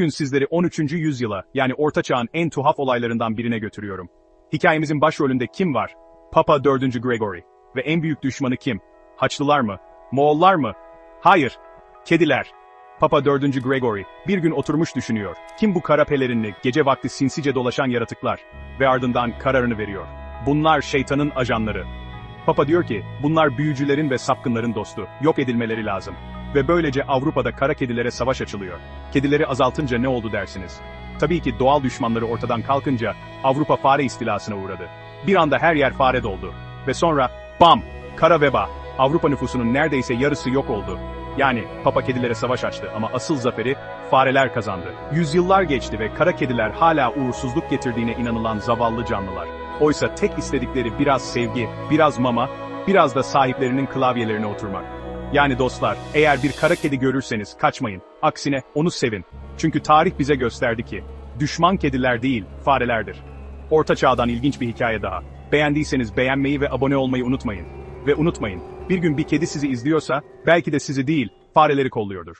Bugün sizleri 13. yüzyıla yani Orta Çağ'ın en tuhaf olaylarından birine götürüyorum. Hikayemizin başrolünde kim var? Papa 4. Gregory. Ve en büyük düşmanı kim? Haçlılar mı? Moğollar mı? Hayır. Kediler. Papa 4. Gregory bir gün oturmuş düşünüyor. Kim bu kara pelerinli, gece vakti sinsice dolaşan yaratıklar? Ve ardından kararını veriyor. Bunlar şeytanın ajanları. Papa diyor ki, bunlar büyücülerin ve sapkınların dostu, yok edilmeleri lazım. Ve böylece Avrupa'da kara kedilere savaş açılıyor. Kedileri azaltınca ne oldu dersiniz? Tabii ki doğal düşmanları ortadan kalkınca Avrupa fare istilasına uğradı. Bir anda her yer fare doldu. Ve sonra bam! Kara veba. Avrupa nüfusunun neredeyse yarısı yok oldu. Yani Papa kedilere savaş açtı ama asıl zaferi fareler kazandı. Yüzyıllar geçti ve kara kediler hala uğursuzluk getirdiğine inanılan zavallı canlılar. Oysa tek istedikleri biraz sevgi, biraz mama, biraz da sahiplerinin klavyelerine oturmak. Yani dostlar, eğer bir kara kedi görürseniz kaçmayın. Aksine onu sevin. Çünkü tarih bize gösterdi ki, düşman kediler değil, farelerdir. Orta Çağ'dan ilginç bir hikaye daha. Beğendiyseniz beğenmeyi ve abone olmayı unutmayın. Ve unutmayın, bir gün bir kedi sizi izliyorsa, belki de sizi değil, fareleri kolluyordur.